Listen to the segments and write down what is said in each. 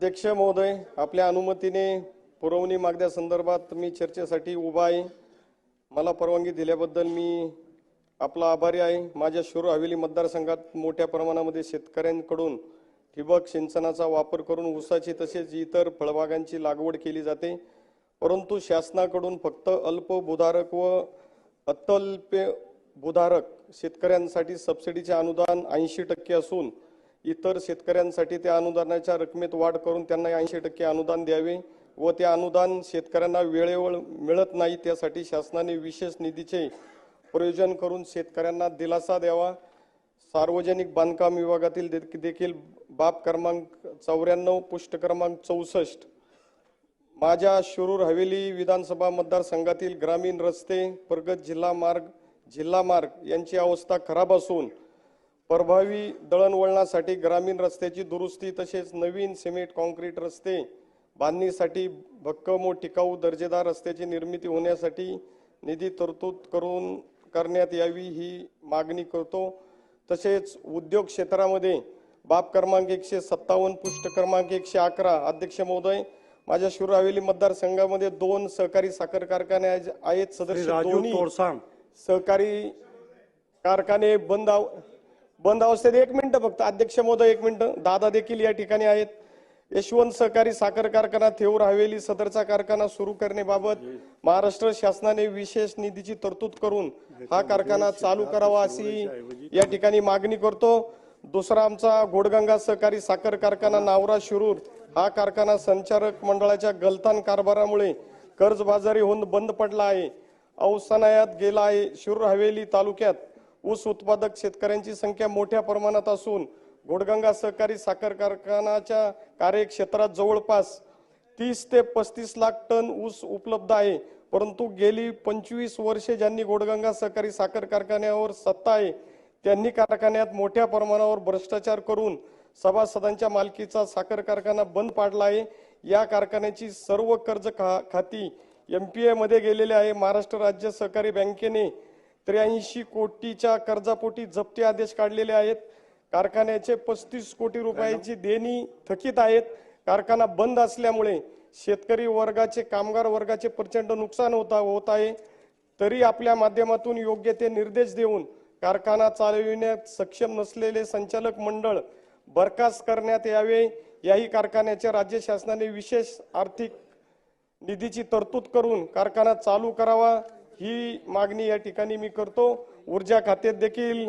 अध्यक्ष महोदय आपल्या अनुमतीने पुरवणी मागण्या संदर्भात मी चर्चेसाठी उभा आहे. मला परवानगी दिल्याबद्दल मी आपला आभारी आहे. माझ्या शिरूर हवेली मतदारसंघात मोठ्या प्रमाणामध्ये शेतकऱ्यांकडून ठिबक सिंचनाचा वापर करून ऊसाची तसेच इतर फळबागांची लागवड केली जाते. परंतु शासनाकडून फक्त अल्पभूधारक व अत्यल्प भूधारक शेतकऱ्यांसाठी सबसिडीचे अनुदान ऐंशी टक्के असून इतर शेतकऱ्यांसाठी त्या अनुदानाच्या रकमेत वाढ करून त्यांना ऐंशी टक्के अनुदान द्यावे व ते अनुदान शेतकऱ्यांना वेळेवर मिळत नाही त्यासाठी शासनाने विशेष निधीचे प्रयोजन करून शेतकऱ्यांना दिलासा द्यावा. सार्वजनिक बांधकाम विभागातील दे- देखील बाब क्रमांक चौऱ्याण्णव पुष्ट क्रमांक चौसष्ट. माझ्या शिरूर हवेली विधानसभा मतदारसंघातील ग्रामीण रस्ते प्रगत जिल्हा मार्ग जिल्हा मार्ग यांची अवस्था खराब असून प्रभावी दळणवळणासाठी ग्रामीण रस्त्याची दुरुस्ती तसेच नवीन सिमेंट कॉन्क्रीट रस्ते बांधणीसाठी भक्कम व टिकाऊ दर्जेदार रस्त्याची निर्मिती होण्यासाठी निधी तरतूद करून करण्यात यावी ही मागणी करतो. तसेच उद्योग क्षेत्रामध्ये बाब क्रमांक एकशे सत्तावन्न पुष्ट क्रमांक एकशे अकरा अध्यक्ष महोदय माझ्या शिरूर हवेली मतदारसंघामध्ये दोन सहकारी साखर कारखाने आहेत. सदस्य सहकारी कारखाने बंद आव- बंद अवस्थेत एक मिनिट फक्त. अध्यक्ष महोदय एक मिनिट. दादा देखील या ठिकाणी आहेत. यशवंत सहकारी साखर कारखाना थेऊर हवेली सदरचा कारखाना सुरू करण्याबाबत महाराष्ट्र शासनाने विशेष निधीची तरतूद करून हा कारखाना चालू करावा अशी या ठिकाणी मागणी करतो. दुसरा आमचा घोडगंगा सहकारी साखर कारखाना नावरा शिरूर. हा कारखाना संचालक मंडळाच्या गलतान कारभारामुळे कर्जबाजारी होऊन बंद पडला आहे. अवसानायात गेला आहे. शिरूर हवेली तालुक्यात ऊस उत्पादक शेतकऱ्यांची संख्या मोठ्या प्रमाणात असून घोडगंगा सहकारी साखर कारखानाच्या कार्यक्षेत्रात जवळपास तीस ते पस्तीस लाख टन ऊस उपलब्ध आहे. परंतु गेली पंचवीस वर्षे ज्यांनी घोडगंगा सहकारी साखर कारखान्यावर सत्ता आहे त्यांनी कारखान्यात मोठ्या प्रमाणावर भ्रष्टाचार करून सभासदांच्या मालकीचा साखर कारखाना बंद पाडला आहे. या कारखान्याची सर्व कर्ज खा खाती एम पी एमध्ये गेलेले आहे. महाराष्ट्र राज्य सहकारी बँकेने त्र्याऐंशी कोटीच्या कर्जापोटी जप्ती आदेश काढलेले आहेत. कारखान्याचे पस्तीस कोटी रुपयाची देणी थकीत आहेत. कारखाना बंद असल्यामुळे शेतकरी वर्गाचे कामगार वर्गाचे प्रचंड नुकसान होता होत आहे. तरी आपल्या माध्यमातून योग्य ते निर्देश देऊन कारखाना चालविण्यात सक्षम नसलेले संचालक मंडळ बरखास्त करण्यात यावे. याही कारखान्याच्या राज्य शासनाने विशेष आर्थिक निधीची तरतूद करून कारखाना चालू करावा. ही मागणी या ठिकाणी मी करतो. ऊर्जा खात्यात देखील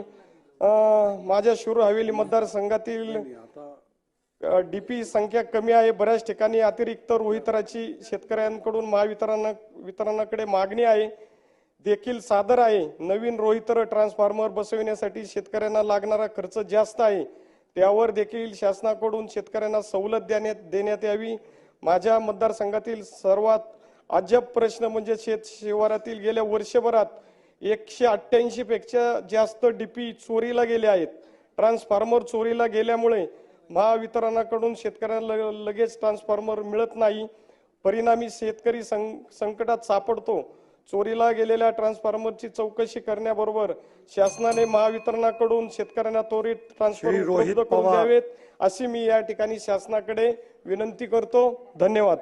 माझ्या शुरू हवेली मतदारसंघातील डीपी संख्या कमी आहे. बऱ्याच ठिकाणी अतिरिक्त रोहितराची शेतकऱ्यांकडून महावितरण वितरणाकडे मागणी आहे. देखील सादर आहे. नवीन रोहितर ट्रान्सफॉर्मर बसविण्यासाठी शेतकऱ्यांना लागणारा खर्च जास्त आहे. त्यावर देखील शासनाकडून शेतकऱ्यांना सवलत देण्यात देण्यात यावी. माझ्या मतदारसंघातील सर्वात अजब प्रश्न म्हणजे शेत शिवारातील गेल्या वर्षभरात एकशे अठ्ठ्याऐंशी पेक्षा जास्त डीपी चोरीला गेले आहेत. ट्रान्सफॉर्मर चोरीला गेल्यामुळे महावितरणाकडून शेतकऱ्यांना लगेच ट्रान्सफॉर्मर मिळत नाही. परिणामी शेतकरी सं- संकटात सापडतो. चोरीला गेलेल्या ट्रान्सफॉर्मरची चौकशी करण्याबरोबर शासनाने महावितरणाकडून शेतकऱ्यांना त्वरित ट्रान्सफॉर्मर उपलब्ध करून. द्यावेत अशी मी या ठिकाणी शासनाकडे विनंती करतो. धन्यवाद.